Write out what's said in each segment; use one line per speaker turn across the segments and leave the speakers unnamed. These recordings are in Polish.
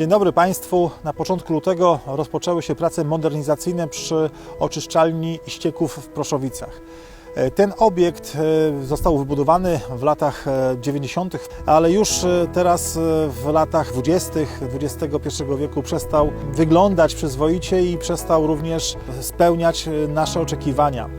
Dzień dobry Państwu. Na początku lutego rozpoczęły się prace modernizacyjne przy oczyszczalni ścieków w Proszowicach. E, Ten obiekt e, został wybudowany w latach e, 90., ale już e, teraz e, w latach 20. XXI wieku przestał wyglądać przyzwoicie i przestał również spełniać e, nasze oczekiwania.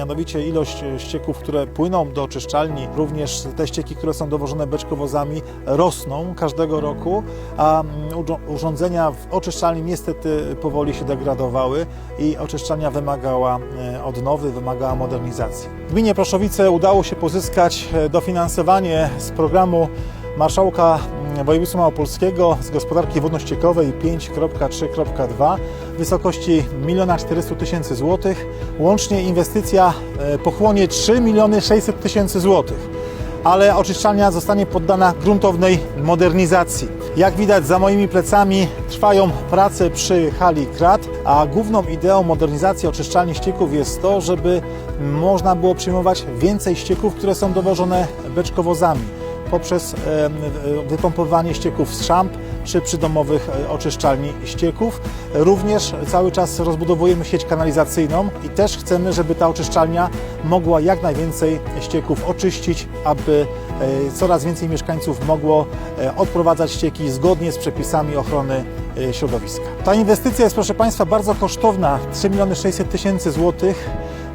Mianowicie ilość e, ścieków, które płyną do oczyszczalni, również te ścieki, które są dowożone beczkowozami, rosną każdego roku, a mm, urządzenia w oczyszczalni niestety powoli się degradowały i oczyszczalnia wymagała e, odnowy, wymagała modernizacji. Gminie Proszowice udało się pozyskać e, dofinansowanie z programu marszałka województwa małopolskiego z gospodarki wodno-ściekowej 5.3.2 w wysokości 1 400 tysięcy złotych. Łącznie inwestycja e, pochłonie 3 600 tysięcy złotych ale oczyszczalnia zostanie poddana gruntownej modernizacji. Jak widać za moimi plecami trwają prace przy hali Krat, a główną ideą modernizacji oczyszczalni ścieków jest to, żeby można było przyjmować więcej ścieków, które są dowożone beczkowozami poprzez wypompowanie ścieków z szamp czy przydomowych e, oczyszczalni ścieków. Również cały czas rozbudowujemy sieć kanalizacyjną i też chcemy, żeby ta oczyszczalnia mogła jak najwięcej ścieków oczyścić, aby e, coraz więcej mieszkańców mogło e, odprowadzać ścieki zgodnie z przepisami ochrony środowiska. Ta inwestycja jest, proszę Państwa, bardzo kosztowna 3 600 tysięcy złotych.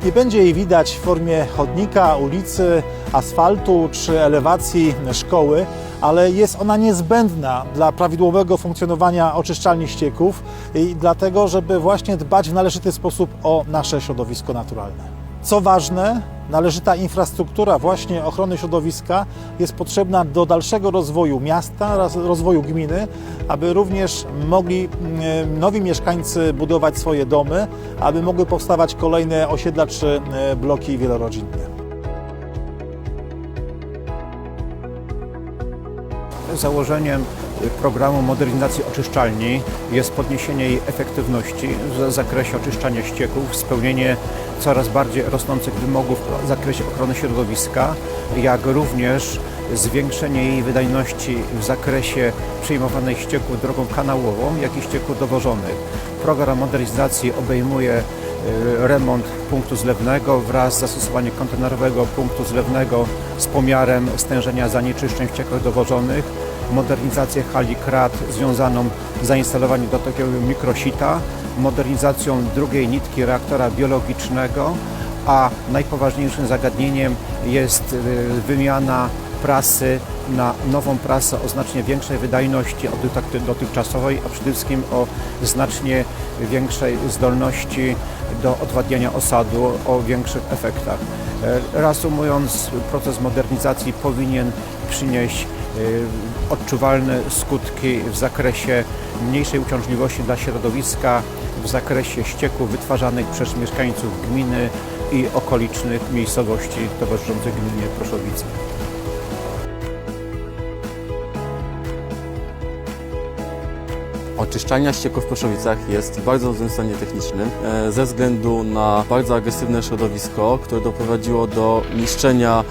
Nie będzie jej widać w formie chodnika, ulicy, asfaltu czy elewacji szkoły, ale jest ona niezbędna dla prawidłowego funkcjonowania oczyszczalni ścieków i dlatego, żeby właśnie dbać w należyty sposób o nasze środowisko naturalne. Co ważne, należyta infrastruktura właśnie ochrony środowiska jest potrzebna do dalszego rozwoju miasta oraz rozwoju gminy, aby również mogli mm, nowi mieszkańcy budować swoje domy, aby mogły powstawać kolejne osiedla czy e, bloki wielorodzinne.
Założeniem programu modernizacji oczyszczalni jest podniesienie jej efektywności w zakresie oczyszczania ścieków, spełnienie coraz bardziej rosnących wymogów w zakresie ochrony środowiska, jak również zwiększenie jej wydajności w zakresie przyjmowanych ścieków drogą kanałową, jak i ścieków dowożonych. Program modernizacji obejmuje y, remont punktu zlewnego wraz z zastosowaniem kontenerowego punktu zlewnego z pomiarem stężenia zanieczyszczeń w ściekach dowożonych, modernizację hali krat związaną z zainstalowaniem do takiego mikrosita, modernizacją drugiej nitki reaktora biologicznego, a najpoważniejszym zagadnieniem jest y, wymiana prasy na nową prasę o znacznie większej wydajności od doty- dotychczasowej, a przede wszystkim o znacznie większej zdolności do odwadniania osadu, o większych efektach. E, Reasumując, proces modernizacji powinien przynieść odczuwalne skutki w zakresie mniejszej uciążliwości dla środowiska, w zakresie ścieków wytwarzanych przez mieszkańców gminy i okolicznych miejscowości towarzyszących gminie Proszowice.
Oczyszczalnia ścieków w Proszowicach jest w bardzo złym stanie technicznym e, ze względu na bardzo agresywne środowisko, które doprowadziło do niszczenia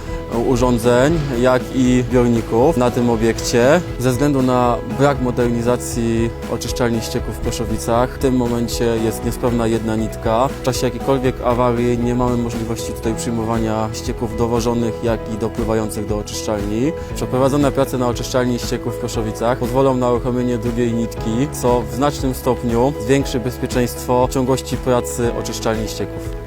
urządzeń, jak i zbiorników na tym obiekcie. Ze względu na brak modernizacji oczyszczalni ścieków w Proszowicach w tym momencie jest niesprawna jedna nitka. W czasie jakiejkolwiek awarii nie mamy możliwości tutaj przyjmowania ścieków dowożonych, jak i dopływających do oczyszczalni. Przeprowadzone prace na oczyszczalni ścieków w Proszowicach pozwolą na uruchomienie drugiej nitki, co w znacznym stopniu zwiększy bezpieczeństwo ciągłości pracy oczyszczalni ścieków.